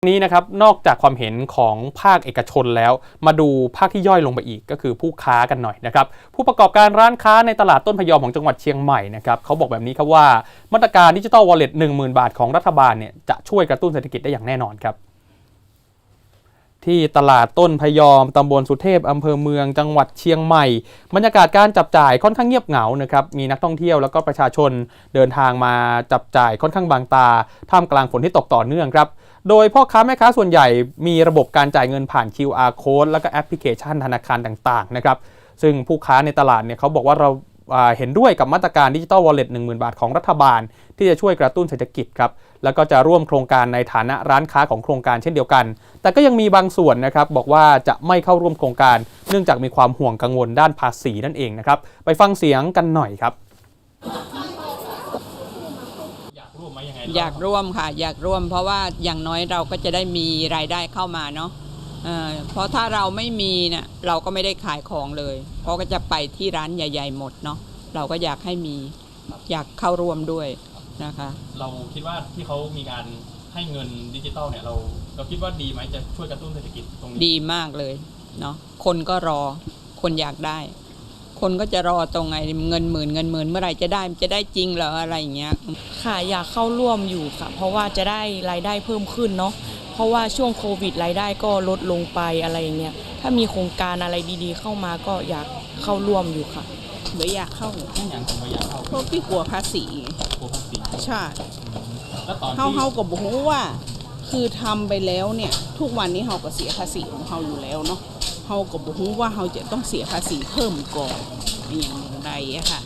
นี้นะครับนอกจากความเห็นของภาคเอกชนแล้ว มาดูภาคที่ย่อยลงไปอีกก็คือผู้ค้ากันหน่อยนะครับผู้ประกอบการร้านค้าในตลาดต้นพยอมของจังหวัดเชียงใหม่นะครับเขาบอกแบบนี้ครับว่ามาตรการดิจิ t a ลวอลเล็ต1 0,000บาทของรัฐบาลเนี่ยจะช่วยกระตุ้นเศรษฐกิจได้อย่างแน่นอนครับที่ตลาดต้นพยอม ตำบลสุเทพ อำเภอเมือง จังหวัดเชียงใหม่ บรรยากาศการจับจ่ายค่อนข้างเงียบเหงานะครับ มีนักท่องเที่ยวแล้วก็ประชาชนเดินทางมาจับจ่ายค่อนข้างบางตา ท่ามกลางฝนที่ตกต่อเนื่องครับ โดยพ่อค้าแม่ค้าส่วนใหญ่มีระบบการจ่ายเงินผ่าน QR code แล้วก็แอปพลิเคชันธนาคารต่างๆนะครับซึ่งผู้ค้าในตลาดเนี่ยเขาบอกว่าเราเห็นด้วยกับมาตรการดิจิ t a ลวอลเล็ต10,000บาทของรัฐบาล ที่จะช่วยกระตุ้นเศรษฐกิจครับ แล้วก็จะร่วมโครงการในฐานะร้านค้าของโครงการเช่นเดียวกัน แต่ก็ยังมีบางส่วนนะครับบอกว่าจะไม่เข้าร่วมโครงการ เนื่องจากมีความห่วงกังวลด้านภาษีนั่นเองนะครับ ไปฟังเสียงกันหน่อยครับ อยากร่ว มไหมยังไงอยากร่วมค่ะ อยากร่วม เพราะว่าอย่างน้อยเราก็จะได้มีรายได้เข้ามาเนาะเอ่อเพราะถ้าเราไม่มีเนี่ยเราก็ไม่ได้ขายของเลยเพราะก็จะไปที่ร้านใหญ่ ๆ หมดเนาะเราก็อยากให้มีอยากเข้าร่วมด้วยนะคะ เราคิดว่าที่เขามีการให้เงินดิจิตอลเนี่ยเราเราคิดว่าดีไหมจะช่วยกระตุ้นเศรษฐกิจตรงนี้ดีมากเลยเนาะคนก็รอคนอยากได้ คนก็จะรอตรงไงเงินหมื่นเงินหมื่นเมื่อไหร่จะได้จะได้จริงเหรออะไรอย่างเงี้ยค่ะอยากเข้าร่วมอยู่ค่ะ เพราะว่าจะได้รายได้เพิ่มขึ้นเนาะเพราะว่าช่วงโควิดรายได้ก็ลดลงไปอะไรอย่างเงี้ยถ้ามีโครงการอะไรดีๆ เข้ามาก็อยากเข้าร่วมอยู่ค่ะไม่อยากเข้าแค่อย่างผมไม่อยากเข้าเพราะพี่กลัวภาษีกลัวภาษีใช่แล้วตอนเฮาที่เฮากับบอกว่า คือทำไปแล้วเนี่ย ทุกวันนี้เฮาก็เสียภาษีของเฮาอยู่แล้วเนาะ เฮากับบอกว่าเฮาจะต้องเสียภาษีเพิ่มก่อนอย่างไรอะค่ะ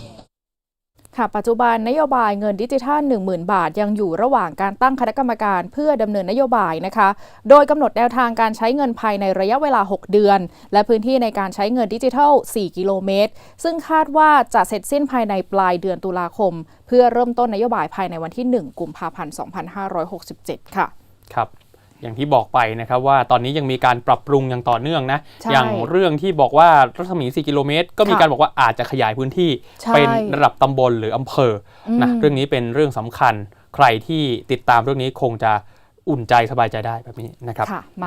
ค่ะปัจจุบันนโยบายเงินดิจิทัล 10,000 บาท ยังอยู่ระหว่างการตั้งคณะกรรมการเพื่อดำเนินนโยบายนะคะ โดยกำหนดแนวทางการใช้เงินภายในระยะเวลา 6 เดือน และพื้นที่ในการใช้เงินดิจิทัล 4 กิโลเมตร ซึ่งคาดว่าจะเสร็จสิ้นภายในปลายเดือนตุลาคม เพื่อเริ่มต้นนโยบายภายในวันที่ 1 กุมภาพันธ์ 2567 ค่ะ ครับ อย่างที่บอกไปนะครับว่าตอนนี้ยังมีการปรับปรุงอย่างต่อเนื่องนะ ใช่อย่างเรื่องที่บอกว่ารัศมี 4 กิโลเมตร ก็มีค่ะการบอกว่าอาจจะขยายพื้นที่ใช่เป็นระดับตำบลหรืออำเภออนะอืมเรื่องนี้เป็นเรื่องสำคัญ ใครที่ติดตามเรื่องนี้คงจะอุ่นใจสบายใจได้แบบนี้นะครับ ค่ะมา